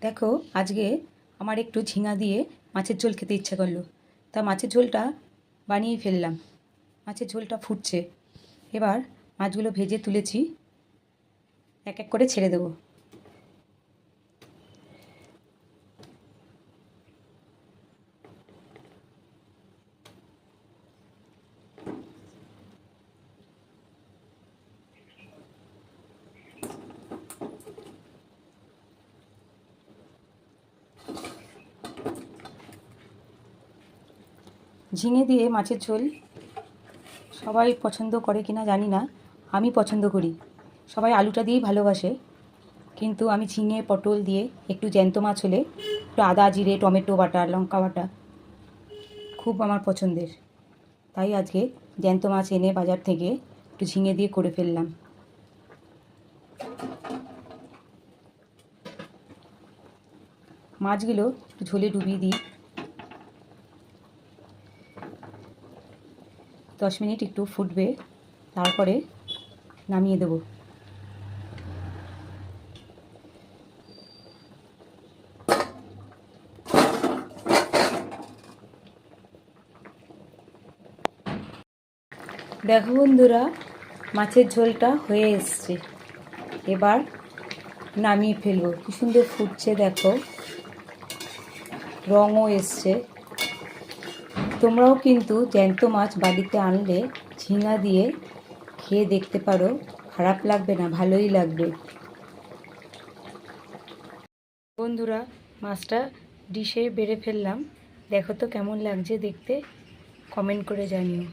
দেখো, আজকে আমার একটু ঝিঙা দিয়ে মাছের ঝোল খেতে ইচ্ছা করল। তা মাছের ঝোলটা বানিয়ে ফেললাম। মাছের ঝোলটা ফুটছে। এবার মাছগুলো ভেজে তুলেছি। এক এক করে ছেড়ে দেবো। ঝিঙে দিয়ে মাছের ঝোল সবাই পছন্দ করে কিনা জানি না, আমি পছন্দ করি। সবাই আলুটা দিয়েই ভালোবাসে, কিন্তু আমি ঝিঙে, পটল দিয়ে একটু জ্যান্ত মাছ হলে একটু আদা, জিরে, টমেটো বাটা, লঙ্কা বাটা খুব আমার পছন্দের। তাই আজকে জ্যান্ত মাছ এনে বাজার থেকে একটু ঝিঙে দিয়ে করে ফেললাম। মাছগুলো একটু ঝোলে ডুবিয়ে দিই। দশ মিনিট একটু ফুটবে, তারপরে নামিয়ে দেবো। দেখো বন্ধুরা, মাছের ঝোলটা হয়ে এসছে। এবার নামিয়ে ফেলব। কি সুন্দর ফুটছে দেখো। রঙও এসছে। তোমরাও কিন্তু জ্যান্ত মাছ বাড়িতে আনলে ঝিঙা দিয়ে খেয়ে দেখতে পারো, খারাপ লাগবে না, ভালোই লাগবে। বন্ধুরা, মাছটা ডিশে বেড়ে ফেললাম। দেখো তো কেমন লাগছে দেখতে, কমেন্ট করে জানিও।